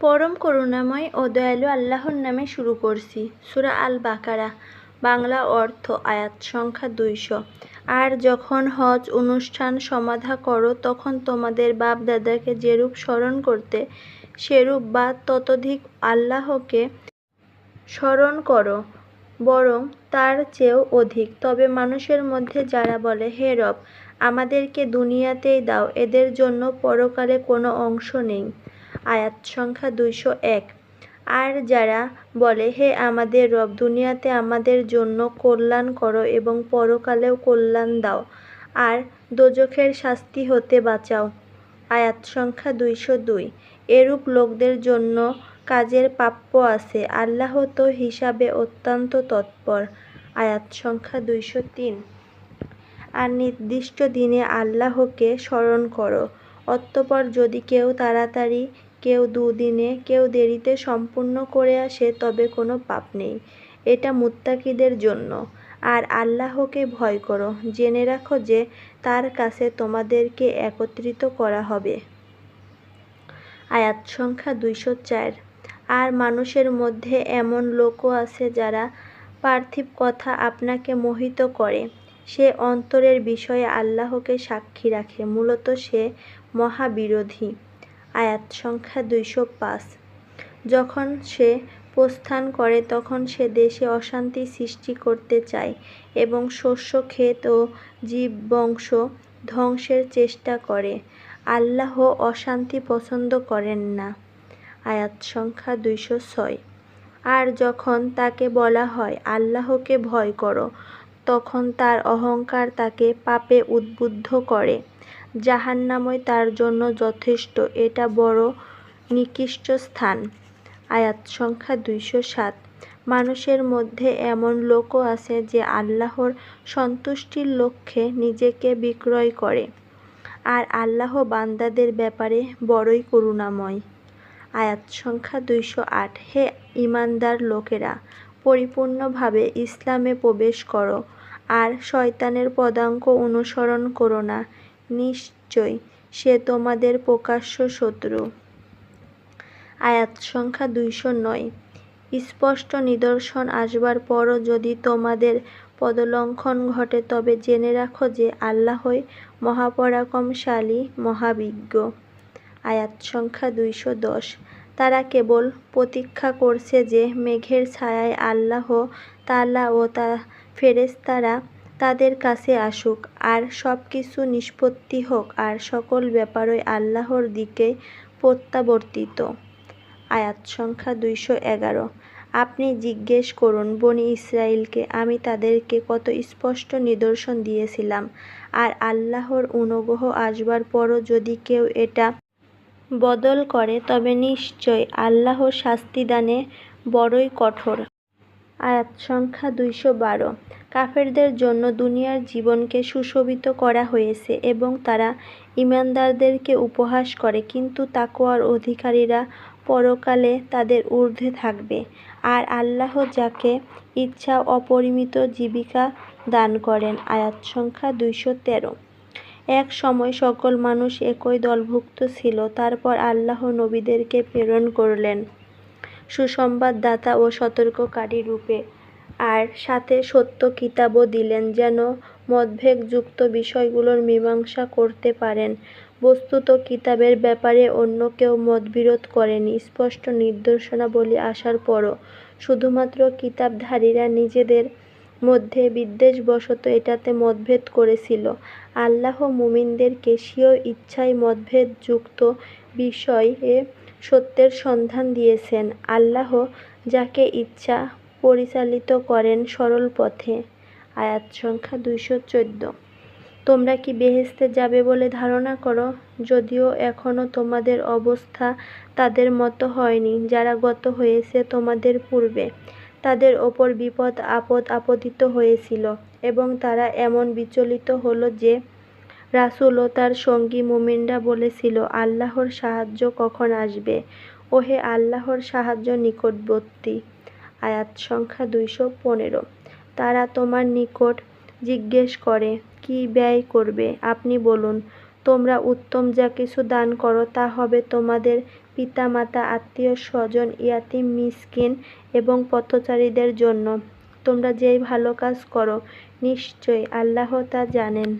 পরম করুণাময় ও দয়ালু আল্লাহর নামে শুরু করছি। সূরা আল বাকারা বাংলা অর্থ, আয়াত সংখ্যা দুইশো। আর যখন হজ অনুষ্ঠান সমাধা করো, তখন তোমাদের বাপ দাদাকে যেরূপ স্মরণ করতে, সেরূপ বা ততোধিক আল্লাহকে স্মরণ করো, বরং তার চেয়েও অধিক। তবে মানুষের মধ্যে যারা বলে, হে রব, আমাদেরকে দুনিয়াতেই দাও, এদের জন্য পরকালে কোনো অংশ নেই। আয়াত সংখ্যা দুইশো এক। আর যারা বলে, হে আমাদের রব, দুনিয়াতে আমাদের জন্য কল্যাণ করো এবং পরকালেও কল্যাণ দাও। আর দোজখের শাস্তি হতে বাঁচাও। আয়াত সংখ্যা দুইশো দুই। এরূপ লোকদের জন্য কাজের প্রাপ্য আছে। আল্লাহ তো হিসাবে অত্যন্ত তৎপর। আয়াত সংখ্যা দুইশো তিন। আর নির্দিষ্ট দিনে আল্লাহকে স্মরণ করো। অতঃপর যদি কেউ তাড়াতাড়ি কেউ দুদিনে, কেউ দেরিতে সম্পূর্ণ করে আসে, তবে কোনো পাপ নেই। এটা মুত্তাকিদের জন্য। আর আল্লাহকে ভয় করো। জেনে রাখো যে তার কাছে তোমাদেরকে একত্রিত করা হবে। আয়াত সংখ্যা দুইশো চার। আর মানুষের মধ্যে এমন লোকও আছে যারা পার্থিব কথা আপনাকে মোহিত করে। সে অন্তরের বিষয়ে আল্লাহকে সাক্ষী রাখে। মূলত সে মহাবিরোধী। আয়াত সংখ্যা দুইশো পাঁচ। যখন সে প্রস্থান করে, তখন সে দেশে অশান্তি সৃষ্টি করতে চায় এবং শস্য, ক্ষেত ও জীববংশ ধ্বংসের চেষ্টা করে। আল্লাহ অশান্তি পছন্দ করেন না। আয়াত সংখ্যা দুইশো ছয়। আর যখন তাকে বলা হয়, আল্লাহকে ভয় করো তখন তার অহংকার তাকে পাপে উদ্বুদ্ধ করে। জাহান্নামই তার জন্য যথেষ্ট। এটা বড় নিকৃষ্ট স্থান। আয়াত সংখ্যা দুইশো সাত। মানুষের মধ্যে এমন লোকও আছে যে আল্লাহর সন্তুষ্টির লক্ষ্যে নিজেকে বিক্রয় করে। আর আল্লাহ বান্দাদের ব্যাপারে বড়ই করুণাময়। আয়াত সংখ্যা দুইশো আট। হে ইমানদার লোকেরা, পরিপূর্ণভাবে ইসলামে প্রবেশ করো। আর শয়তানের পদাঙ্ক অনুসরণ করো না। নিশ্চয়, সে তোমাদের প্রকাশ্য শত্রু। আয়াত সংখ্যা দুইশো নয়। স্পষ্ট নিদর্শন আসবার পরও যদি তোমাদের পদলঙ্ঘন ঘটে, তবে জেনে রাখো যে আল্লাহই মহাপরাক্রমশালী, মহাবিজ্ঞ। আয়াত সংখ্যা দুইশো দশ। তারা কেবল প্রতীক্ষা করছে যে মেঘের ছায়ায় আল্লাহ তালা ও তা ফেরেস্তারা তাদের কাছে আসুক, আর সব কিছু নিষ্পত্তি হোক, আর সকল ব্যাপারই আল্লাহর দিকে প্রত্যাবর্তিত। আয়াত সংখ্যা দুইশো এগারো। আপনি জিজ্ঞেস করুন, বনি ইসরায়েলকে আমি তাদেরকে কত স্পষ্ট নিদর্শন দিয়েছিলাম, আর আল্লাহর অনুগ্রহ আসবার পরও যদি কেউ এটা বদল করে, তবে নিশ্চয় আল্লাহ শাস্তিদানে বড়ই কঠোর। আয়াত সংখ্যা দুইশো বারো। কাফেরদের জন্য দুনিয়ার জীবনকে সুশোভিত করা হয়েছে এবং তারা ইমানদারদেরকে উপহাস করে, কিন্তু তাকোয়ার অধিকারীরা পরকালে তাদের ঊর্ধ্বে থাকবে। আর আল্লাহ যাকে ইচ্ছা অপরিমিত জীবিকা দান করেন আয়াত সংখ্যা দুইশো তেরো। এক সময় সকল মানুষ একই দলভুক্ত ছিল, তারপর আল্লাহ নবীদেরকে প্রেরণ করলেন। সুসংবাদদাতা ও সতর্ককারী রূপে। আর সাথে সত্য কিতাবও দিলেন যেন মতভেদযুক্ত বিষয়গুলোর মীমাংসা করতে পারেন। বস্তুত কিতাবের ব্যাপারে অন্য কেউ মতবিরোধ করেনি, স্পষ্ট নির্দেশনাবলী আসার পরও। শুধুমাত্র কিতাবধারীরা নিজেদের মধ্যে বিদ্বেষবশত এটাতে মতভেদ করেছিল। আল্লাহ মুমিনদেরকে স্বীয় ইচ্ছায় মতভেদযুক্ত বিষয়ে সত্যের সন্ধান দিয়েছেন। আল্লাহ যাকে ইচ্ছা পরিচালিত করেন সরল পথে। আয়াত সংখ্যা দুইশো চোদ্দ। তোমরা কি বেহেস্তে যাবে বলে ধারণা করো? যদিও এখনও তোমাদের অবস্থা তাদের মতো হয়নি, যারা গত হয়েছে তোমাদের পূর্বে। তাদের ওপর বিপদ, আপদ আপতিত হয়েছিল এবং তারা এমন বিচলিত হলো যে রাসুল ও তার সঙ্গী মুমিনরা বলেছিল, আল্লাহর সাহায্য কখন আসবে? ওহে আল্লাহর সাহায্য নিকটবর্তী। আয়াত সংখ্যা দুইশো পনেরো। তারা তোমার নিকট জিজ্ঞেস করে, কি ব্যয় করবে? আপনি বলুন, তোমরা উত্তম যা কিছু দান করো, তা হবে তোমাদের পিতামাতা, আত্মীয় স্বজন, ইয়াতিম, মিসকিন এবং পথচারীদের জন্য। তোমরা যেই ভালো কাজ করো, নিশ্চয়ই আল্লাহ তা জানেন।